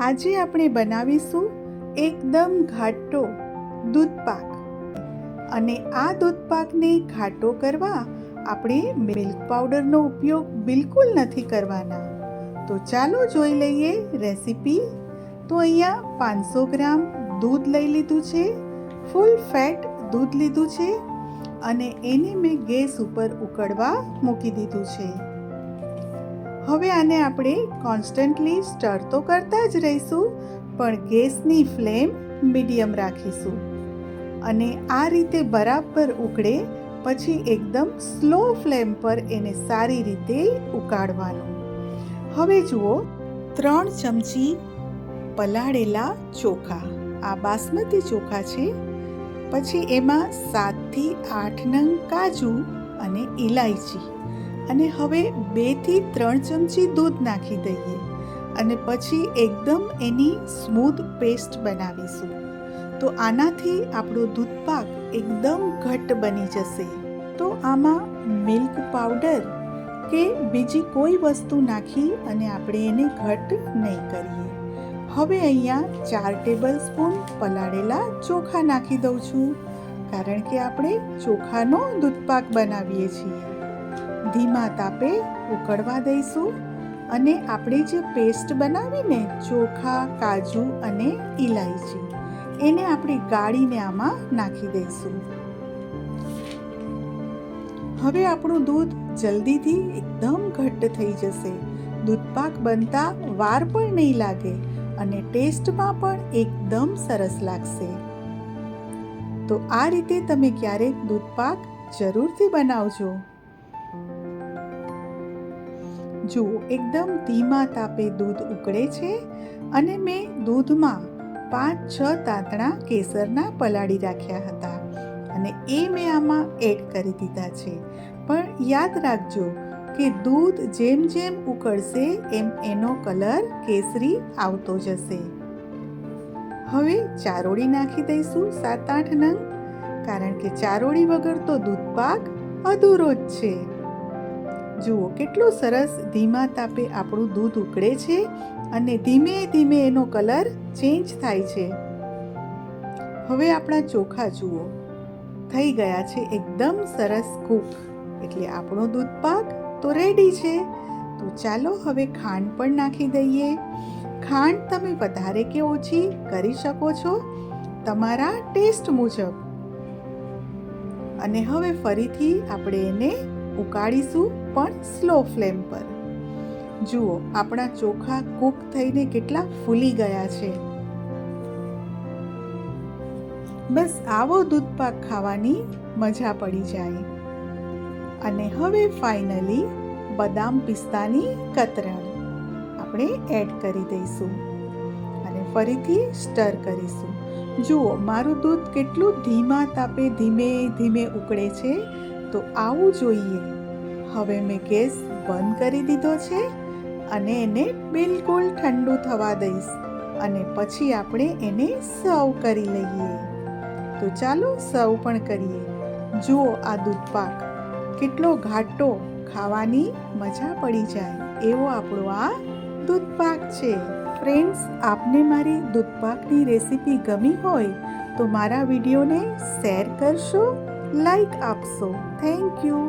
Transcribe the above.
આજે આપણે બનાવીશું એકદમ ઘાટો દૂધપાક. અને આ દૂધપાકને ઘાટો કરવા આપણે મિલ્ક પાવડરનો ઉપયોગ બિલકુલ નથી કરવાના. તો ચાલો જોઈ લઈએ રેસીપી. તો અહીંયા પાંચસો ગ્રામ દૂધ લઈ લીધું છે, ફૂલ ફેટ દૂધ લીધું છે, અને એને મેં ગેસ ઉપર ઉકળવા મૂકી દીધું છે. હવે આને આપણે કોન્સ્ટન્ટલી સ્ટર તો કરતા જ રહીશું, પણ ગેસની ફ્લેમ મીડિયમ રાખીશું. અને આ રીતે બરાબર ઉકળે, પછી એકદમ સ્લો ફ્લેમ પર એને સારી રીતે ઉકાળવાનું. હવે જુઓ, ત્રણ ચમચી પલાળેલા ચોખા. આ બાસમતી ચોખા છે. પછી એમાં સાતથી આઠ નંગ કાજુ અને ઇલાયચી અને હવે બેથી ત્રણ ચમચી દૂધ નાખી દઈએ અને પછી એકદમ એની સ્મૂથ પેસ્ટ બનાવીશું. તો આનાથી આપણો દૂધપાક એકદમ ઘટ્ટ બની જશે. તો આમાં મિલ્ક પાવડર કે બીજી કોઈ વસ્તુ નાખી અને આપણે એને ઘટ્ટ નહીં કરીએ. હવે અહીંયા ચાર ટેબલ સ્પૂન પલાળેલા ચોખા નાખી દઉં છું. કારણ કે આપણે ચોખાનો દૂધપાક બનાવીએ છીએ. ધીમા તાપે ઉકળવા દઈશું અને આપણે જે પેસ્ટ બનાવીને ચોખા, કાજુ અને ઇલાયચી એને આપણે ગાળીને આમાં નાખી દઈશું. હવે આપણું દૂધ જલ્દીથી એકદમ ઘટ્ટ થઈ જશે. દૂધપાક બનતા વાર પણ નહીં લાગે અને ટેસ્ટમાં પણ એકદમ સરસ લાગશે. તો આ રીતે તમે ક્યારેક દૂધપાક જરૂરથી બનાવજો. જુઓ એકદમ ધીમા તાપે દૂધ ઉકળે છે અને મેં દૂધમાં પાંચ, છ તાંતણા કેસરના પલાળી રાખ્યા હતા અને એ મેં આમાં એડ કરી દીધા છે. પણ યાદ રાખજો કે દૂધ જેમ જેમ ઉકળશે, એમ એનો કલર કેસરી આવતો જશે. હવે ચારોળી નાખી દઈશું સાત, આઠ નંગ, કારણ કે ચારોળી વગર તો દૂધપાક અધૂરો જ છે. જુઓ, કેટલું સરસ ધીમા તાપે આપણું દૂધ ઉકળે છે અને ધીમે ધીમે એનો કલર ચેન્જ થાય છે. હવે આપણા ચોખા જુઓ. થઈ ગયા છે એકદમ સરસ કૂક. એટલે આપણો દૂધપાક તો રેડી છે. તો ચાલો હવે ખાંડ પણ નાખી દઈએ. ખાંડ તમે વધારે કે ઓછી કરી શકો છો તમારા ટેસ્ટ મુજબ. અને હવે ફરીથી આપણે એને ઉકાળીશું. પણ સ્લો ફ્લેમ પર. જુઓ, આપણા ચોખા કૂક થઈને કેટલા ફૂલી ગયા છે. બસ આવો દૂધપાક ખાવાની મજા પડી જાય. અને હવે ફાઇનલી બદામ પિસ્તાની કતરણ આપણે એડ કરી દઈશું. અને ફરીથી સ્ટર કરીશું. જુઓ, મારું દૂધ કેટલું ધીમા તાપે ધીમે ધીમે ઉકળે છે. તો આવું જોઈએ. હવે મેં ગેસ બંધ કરી દીધો છે અને એને બિલકુલ ઠંડુ થવા દઈશ અને પછી આપણે એને સર્વ કરી લઈએ. તો ચાલો સર્વ પણ કરીએ. જુઓ આ દૂધપાક કેટલો ઘાટો ખાવાની મજા પડી જાય એવો આપણો આ દૂધપાક છે. ફ્રેન્ડ્સ, આપને મારી દૂધપાકની રેસીપી ગમી હોય તો મારા વિડીયોને શેર કરશો, લાઈક આપશો. Thank you.